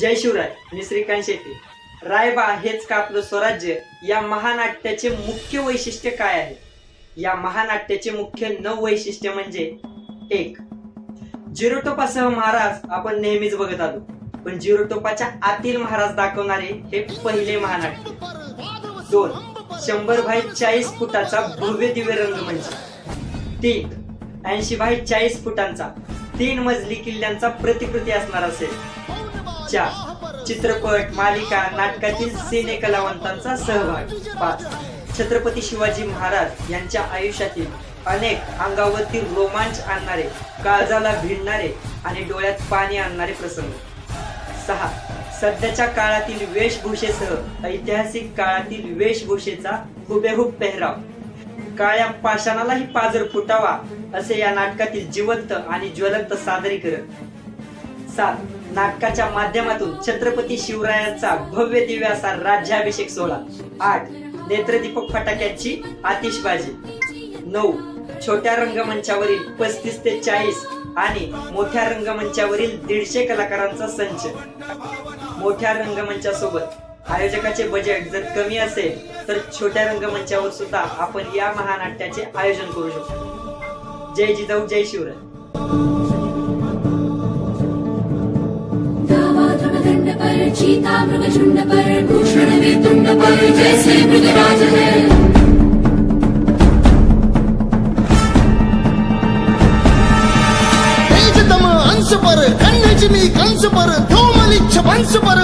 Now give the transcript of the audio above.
जय शिवराय मी श्रीकांत शेट्टी. रायबा हेच का आपलं स्वराज्य? या महानाट्याचे मुख्य वैशिष्ट्य काय आहे? या महानाट्याचे मुख्य नऊ वैशिष्ट्य म्हणजे एक. जिरोटोपासह महाराज आपण नेहमीच बघत आलो. पण जिरोटोपाच्या आतील महाराज दाखवणारे हे पहिले महानाट्य. दोन. शंभर बाय चाळीस फुटाचा भव्य दिव्य रंगमंच म्हणजे. तीन. ऐंशी बाय चाळीस फुटांचा. तीन मजली किल्ल्यांचा प्रतिकृती असणार असेल. चार चित्रपट मालिका नाटकातील सिने कलावंतांचा सहभाग. पाच. छत्रपती शिवाजी महाराज यांच्या आयुष्यातील अनेक अंगावरती रोमांच आणणारे काळजाला भिडणारे आणि डोळ्यात पाणी आणणारे प्रसंग. सहा. सध्याच्या काळातील वेशभूषेसह ऐतिहासिक काळातील वेशभूषेचा हुबेहूब पेहराव. काळ्या पाषाणालाही पाजर फुटावा असे या नाटकातील जिवंत आणि ज्वलंत सादरीकरण. सात नाटकाच्या माध्यमातून छत्रपती शिवरायांचा भव्य दिव्य असा राज्याभिषेक सोहळा. आठ नेत्रदीपक फटाक्यांची आतिषबाजी. नऊ छोट्या रंगमंचावरील पस्तीस ते चाळीस आणि मोठ्या रंगमंचावरील दीडशे कलाकारांचा संच. मोठ्या रंगमंचासोबत आयोजकाचे बजेट जर कमी असेल तर छोट्या रंगमंचावर सुद्धा आपण या महानाट्याचे आयोजन करू शकतो. जय जिजाऊ जय शिवराय. चीता मृग झुंड पर भूषण पर जैसे मृगराज है। पर कन्नज में कंस पर धूमलिच्छ वंश पर